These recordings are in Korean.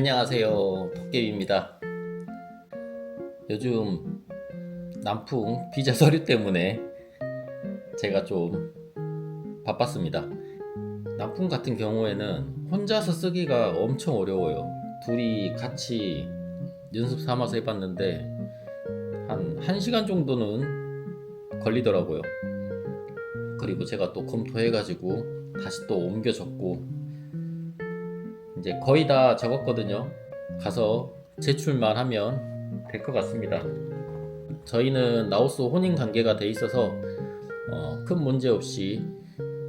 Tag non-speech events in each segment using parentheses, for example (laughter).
안녕하세요. 도깨비입니다. 요즘 남풍 비자 서류 때문에 제가 좀 바빴습니다. 남풍 같은 경우에는 혼자서 쓰기가 엄청 어려워요. 둘이 같이 연습 삼아서 해봤는데 한 1시간 정도는 걸리더라고요. 그리고 제가 또 검토해가지고 다시 또 옮겨 적고 이제 거의 다 적었거든요. 가서 제출만 하면 될 것 같습니다. 저희는 라오스 혼인 관계가 돼 있어서 어, 큰 문제 없이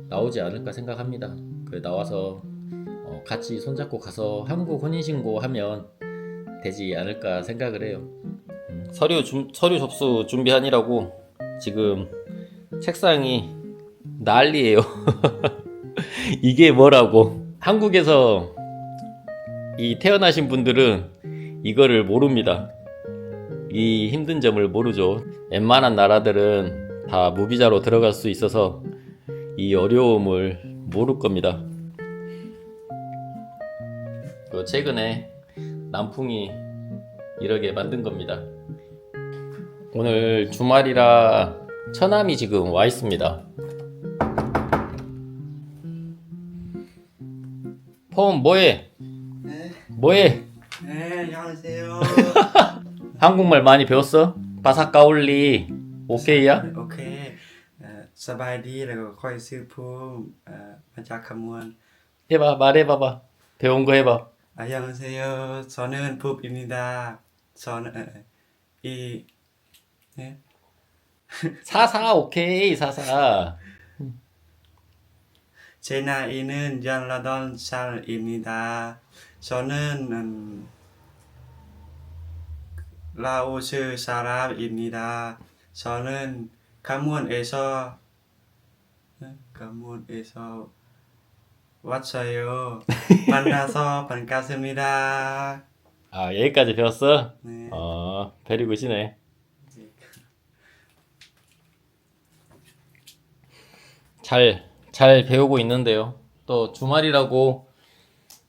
나오지 않을까 생각합니다. 그 나와서 어, 같이 손잡고 가서 한국 혼인 신고 하면 되지 않을까 생각을 해요. 음, 서류 준- 서류 접수 준비하느라고 지금 책상이 난리예요. (laughs) 이게 뭐라고? 한국에서 이 태어나신 분들은 이거를 모릅니다. 이 힘든 점을 모르죠. 웬만한 나라들은 다 무비자로 들어갈 수 있어서 이 어려움을 모를 겁니다. 그 최근에 남풍이 이렇게 만든 겁니다. 오늘 주말이라 처남이 지금 와 있습니다. 폼 뭐해? 뭐해? 네, 안녕하세요. (laughs) 한국말 많이 배웠어? 바삭가올리 오케이야? 네, 오케이. 사바디라고 거의 슬픔 어, 맞아 가문. 어, 해봐 말해봐봐 배운 거 해봐 안녕하세요. 저는 푸입니다. 저는 어, 이 네? (laughs) 사사 오케이 사사 제 나이는 11살입니다. 저는 음, 라오스 사람입니다. 저는 가문에서 네? 가문에서 왔어요. (laughs) 만나서 반갑습니다. 아 여기까지 배웠어? 네. 어 베리굿이네 잘, 잘 배우고 있는데요 또 주말이라고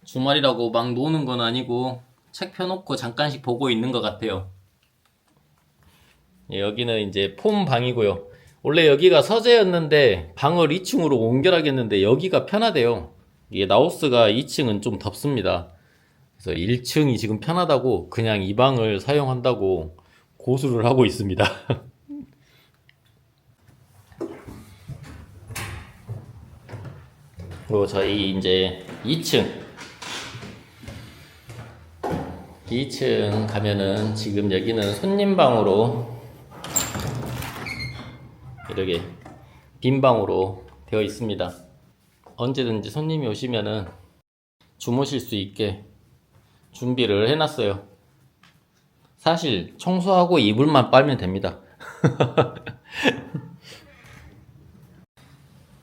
주말이라고 막 노는 건 아니고 책 펴놓고 잠깐씩 보고 있는 것 같아요. 예, 여기는 이제 폼 방이고요. 원래 여기가 서재였는데 방을 2층으로 옮겨라겠는데 여기가 편하대요. 이게 나우스가 2층은 좀 덥습니다. 그래서 1층이 지금 편하다고 그냥 이 방을 사용한다고 고수를 하고 있습니다. (laughs) 그리고 저희 이제 2층 2층 가면은 지금 여기는 손님 방으로 이렇게 빈 방으로 되어 있습니다. 언제든지 손님이 오시면은 주무실 수 있게 준비를 해놨어요. 사실 청소하고 이불만 빨면 됩니다. (laughs)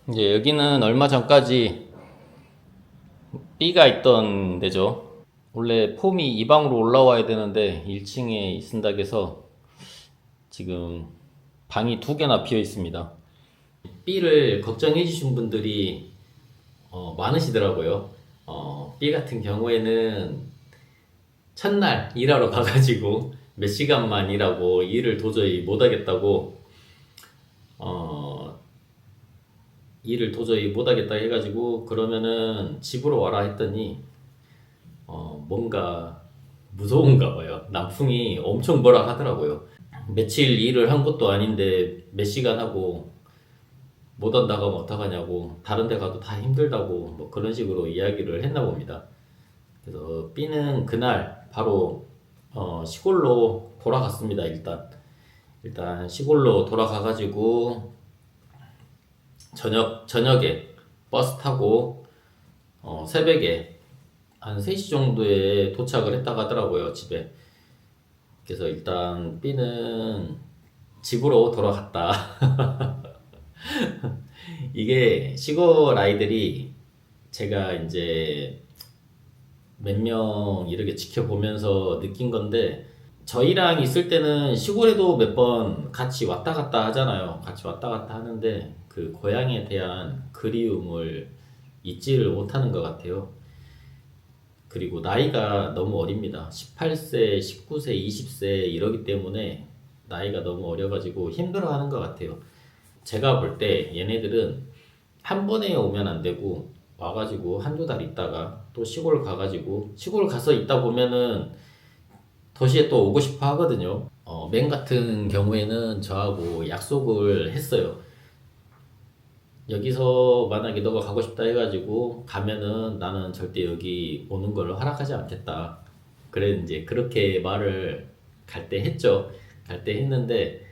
이제 여기는 얼마 전까지 B가 있던 데죠. 원래 폼이 이 방으로 올라와야 되는데 1층에 있는다고 해서 지금 방이 두 개나 비어 있습니다. B를 걱정해 주신 분들이 어, 많으시더라고요. 어, B 같은 경우에는 첫날 일하러 가가지고 몇 시간만 일하고 일을 도저히 못하겠다고 어, 일을 도저히 못하겠다 해가지고 그러면은 집으로 와라 했더니 어, 뭔가 무서운가 봐요. 남풍이 엄청 뭐라 하더라고요. 며칠 일을 한 것도 아닌데 몇 시간 하고 못 온다고 하면 어떡하냐고 다른 데 가도 다 힘들다고 뭐 그런 식으로 이야기를 했나 봅니다. 그래서 B는 그날 바로 어, 시골로 돌아갔습니다. 일단 일단 시골로 돌아가가지고 저녁 저녁에 버스 타고 어, 새벽에 한 3시 정도에 도착을 했다고 하더라고요 집에. 그래서 일단 B는 집으로 돌아갔다. (laughs) 이게 시골 아이들이 제가 이제 몇 명 이렇게 지켜보면서 느낀 건데 저희랑 있을 때는 시골에도 몇 번 같이 왔다 갔다 하잖아요. 같이 왔다 갔다 하는데 그 고향에 대한 그리움을 잊지를 못하는 것 같아요. 그리고 나이가 너무 어립니다. 18세, 19세, 20세 이러기 때문에 나이가 너무 어려가지고 힘들어하는 것 같아요. 제가 볼 때 얘네들은 한 번에 오면 안 되고 와가지고 한두 달 있다가 또 시골 가가지고 시골 가서 있다 보면은 도시에 또 오고 싶어 하거든요. 어, 맨 같은 경우에는 저하고 약속을 했어요. 여기서 만약에 너가 가고 싶다 해가지고 가면은 나는 절대 여기 오는 걸 허락하지 않겠다. 그래 이제 그렇게 말을 갈 때 했죠. 갈 때 했는데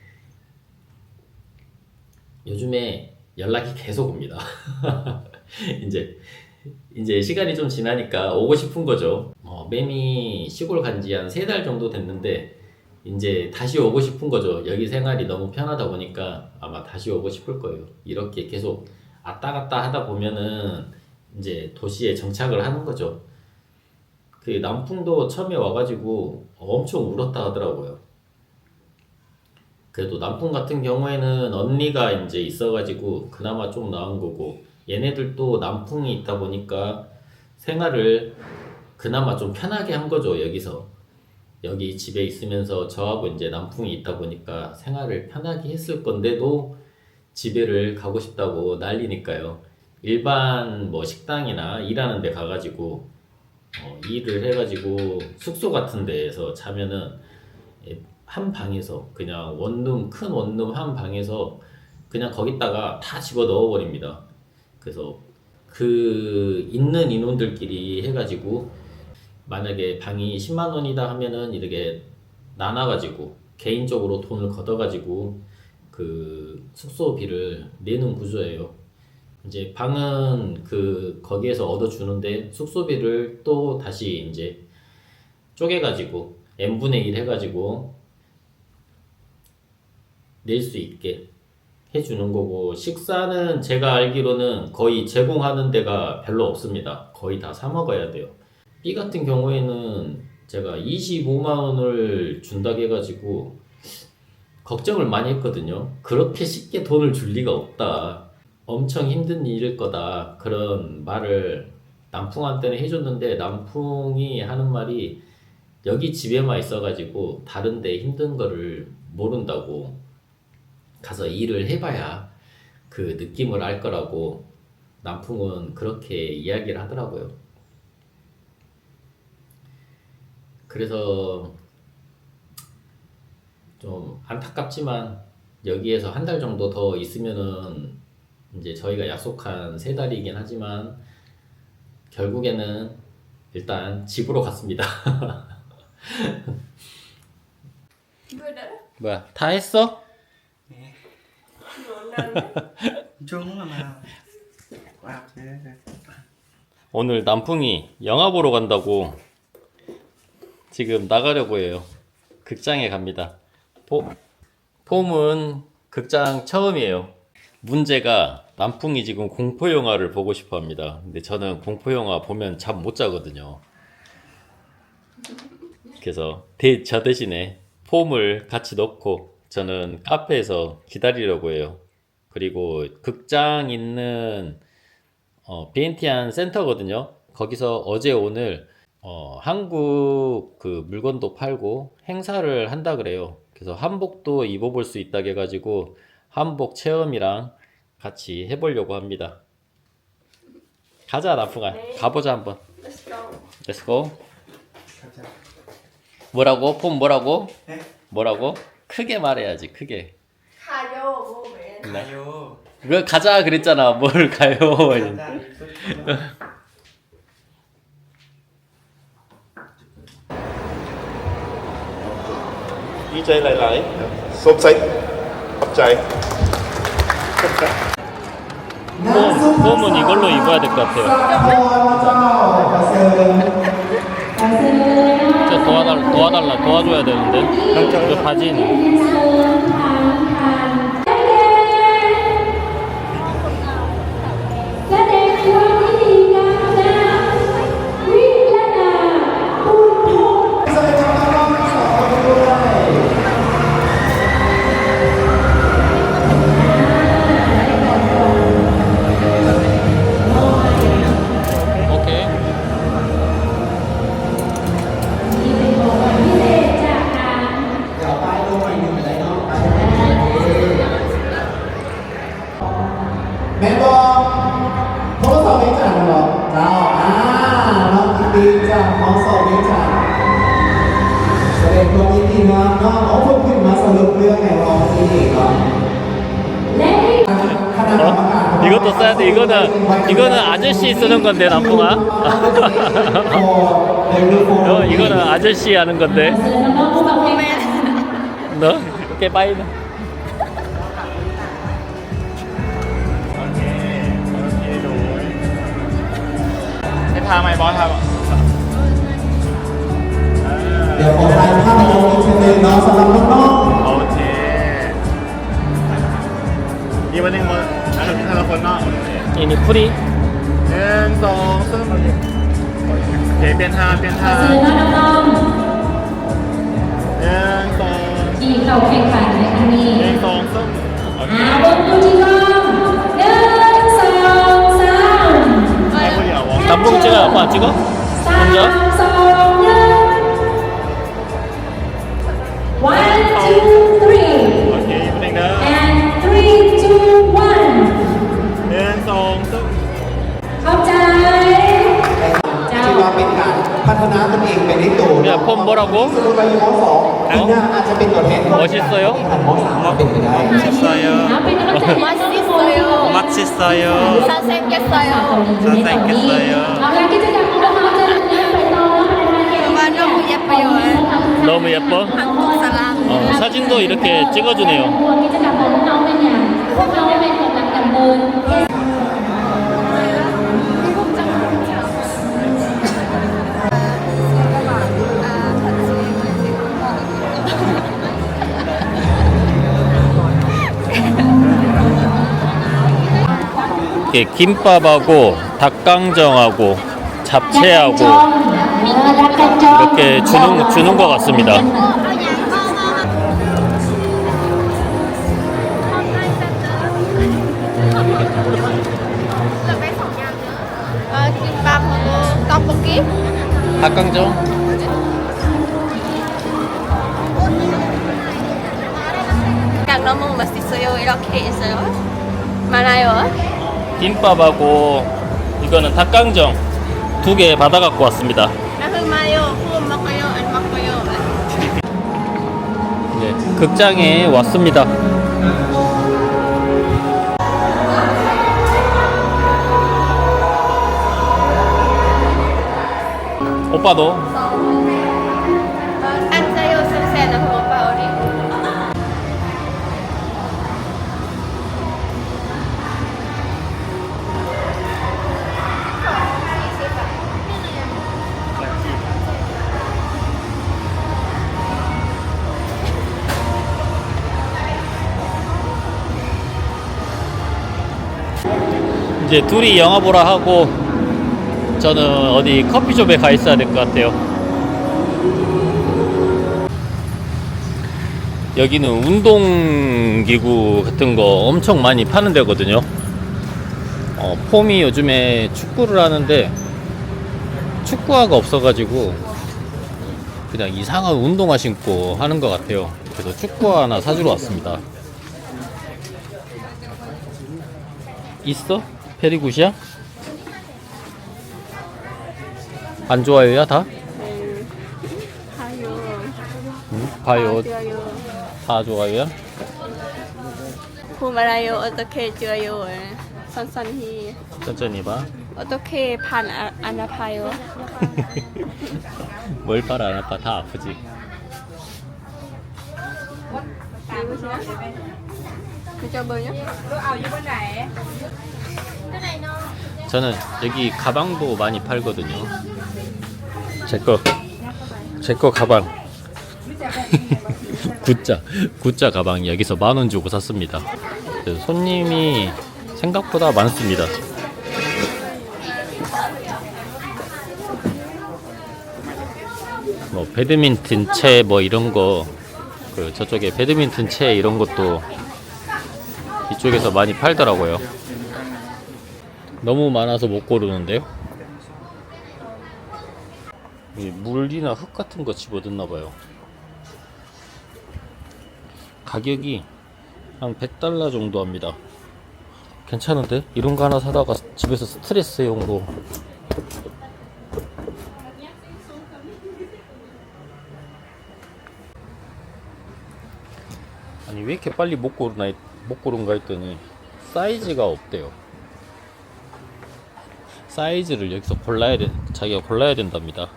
요즘에 연락이 계속 옵니다. (laughs) 이제 이제 시간이 좀 지나니까 오고 싶은 거죠. 어, 매미 시골 간 지 한 세 달 정도 됐는데 이제 다시 오고 싶은 거죠. 여기 생활이 너무 편하다 보니까 아마 다시 오고 싶을 거예요. 이렇게 계속 왔다 갔다 하다 보면은 이제 도시에 정착을 하는 거죠. 그 남풍도 처음에 와가지고 엄청 울었다 하더라고요. 그래도 남풍 같은 경우에는 언니가 이제 있어가지고 그나마 좀 나은 거고 얘네들도 남풍이 있다 보니까 생활을 그나마 좀 편하게 한 거죠 여기서 여기 집에 있으면서 저하고 이제 남풍이 있다 보니까 생활을 편하게 했을 건데도 집에를 가고 싶다고 난리니까요 일반 뭐 식당이나 일하는 데 가가지고 어, 일을 해가지고 숙소 같은 데에서 자면은 예, 한 방에서 그냥 원룸 큰 원룸 한 방에서 그냥 거기다가 다 집어 넣어 버립니다. 그래서 그 있는 인원들끼리 해가지고 만약에 방이 10만 원이다 하면은 이렇게 나눠가지고 개인적으로 돈을 걷어가지고 그 숙소비를 내는 구조예요. 이제 방은 그 거기에서 얻어주는데 숙소비를 또 다시 이제 쪼개가지고 n분의 1 해가지고 낼 수 있게 해주는 거고 식사는 제가 알기로는 거의 제공하는 데가 별로 없습니다. 거의 다 사 먹어야 돼요. B 같은 경우에는 제가 25만 원을 준다고 해가지고 걱정을 많이 했거든요. 그렇게 쉽게 돈을 줄 리가 없다. 엄청 힘든 일일 거다. 그런 말을 남풍한테는 해줬는데 남풍이 하는 말이 여기 집에만 있어가지고 다른데 힘든 거를 모른다고 가서 일을 해봐야 그 느낌을 알 거라고 남풍은 그렇게 이야기를 하더라고요. 그래서 좀 안타깝지만 여기에서 한 달 정도 더 있으면은 이제 저희가 약속한 세 달이긴 하지만 결국에는 일단 집으로 갔습니다. (laughs) 뭐야 다 했어? nào Wow thế 오늘 남풍이 영화 보러 간다고 지금 나가려고 해요. 극장에 갑니다. 포, 폼은 극장 처음이에요. 문제가 남풍이 지금 공포 영화를 보고 싶어 합니다. 근데 저는 공포 영화 보면 잠 못 자거든요. 그래서 대, 저 대신에 폼을 같이 넣고 저는 카페에서 기다리려고 해요. 그리고 극장 있는 어, 비엔티안 센터거든요. 거기서 어제 오늘 어, 한국 그 물건도 팔고 행사를 한다 그래요. 그래서 한복도 입어볼 수 있다 해가지고 한복 체험이랑 같이 해보려고 합니다. 가자 나풍아 가보자 한번. Let's go Let's go. 뭐라고? 폼 뭐라고? Ê, 뭐라고? 크게 말해야지 크게. Vô mẹ Ayo 왜 가자 그랬잖아. 뭘 가요? Ra đi, xuất- DJ หลายๆส้มไซส์ขอบใจ 폼, 폼은 이걸로 입어야 될 것 같아요. 저 도와달라, 도와달라, 도와줘야 되는데. 그 바지는. การ 어? 이것도 써야 돼. 이거는 이거는 아저씨 쓰는 건데 남풍아. 어, 이거는 아저씨 하는 건데. 너? 오케이 바이는. ให้พาไหมบอสครับ เดี๋ยวขอถ่ายภาพลงอีกทีหนึงเนาะสำหรับน้อง โอเคอีก แล้วเดี๋ยวแต่ละคนเนาะอีนี่คุดิหนึ่งสองสามโอเคเปลี่ยนท่าเปลี่ยนท่าเจอหน้าน้องหนึ่งสองที่เราแข่งขันในครั้งนี้หนึ่งสองสามอ่าบนดูที่กล้องหนึ่งสองสามตำรวจเจอป่ะจิ๊กก็เยอะสองหนึ่ง one two three 뭐라고? 어? 멋있어요? 멋있어요? 맛있어요. 멋있어요? 잘생겼어요. 잘생겼어요? 정말 너무 예뻐요. 너무 예뻐? 어, 사진도 이렇게 찍어주네요. 이렇게 김밥하고 닭강정하고 잡채하고 이렇게 주는 주는 것 같습니다. 아, 김밥하고 떡볶이? 닭강정? 너무 맛있어요. 이렇게 있어요 많아요. 김밥하고 이거는 닭강정 두 개 받아 갖고 왔습니다. 마요. 먹어요. 안 먹어요. 네, 극장에 왔습니다. 오빠도 이제 둘이 영화 보라 하고 저는 어디 커피숍에 가 있어야 될 것 같아요. 여기는 운동기구 같은 거 엄청 많이 파는 데거든요. 어, 폼이 요즘에 축구를 하는데 축구화가 없어가지고 그냥 이상한 운동화 신고 하는 것 같아요. 그래서 축구화 하나 사주러 왔습니다. 있어? 페리굿이야? 안 좋아요야 다? 응? 봐요 좋아요. 다 좋아요야? 고말아요. 어떻게 줘요? 선선히. 천천히 봐. 어떻게 반 안 아 파요? (laughs) 뭘 팔아 안 아파 다 아프지. cho bơ nhé. 저는 여기 가방도 많이 팔거든요. 제 거, 제 거 가방. (laughs) 굿자, 굿자 가방 여기서 만 원 주고 샀습니다. 그래서 손님이 생각보다 많습니다. 뭐 배드민턴 채 뭐 이런 거, 그 저쪽에 배드민턴 채 이런 것도 이쪽에서 많이 팔더라고요. 너무 많아서 못 고르는데요? 이 물이나 흙 같은 거 집어넣나 봐요. 가격이 한 100달러 정도 합니다. 괜찮은데? 이런 거 하나 사다가 집에서 스트레스 용으로 아니 왜 이렇게 빨리 못 고르나 못 고른가 했더니 사이즈가 없대요. 사이즈를 여기서 골라야 돼. 자기가 골라야 된답니다.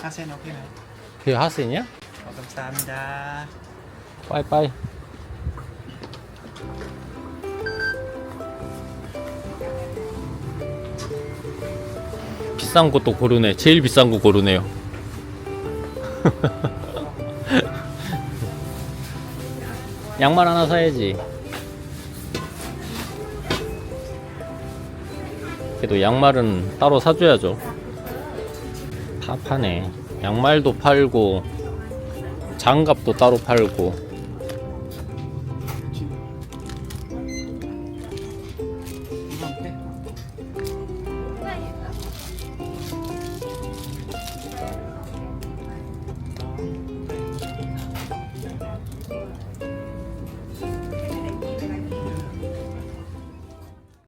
하센 오케이 나 그게 하센이야? 어, 감사합니다 빠이빠이. 비싼 것도 고르네. 제일 비싼 거 고르네요. (laughs) 양말 하나 사야지. 그래도 양말은 따로 사줘야죠. 다 파네. 양말도 팔고, 장갑도 따로 팔고,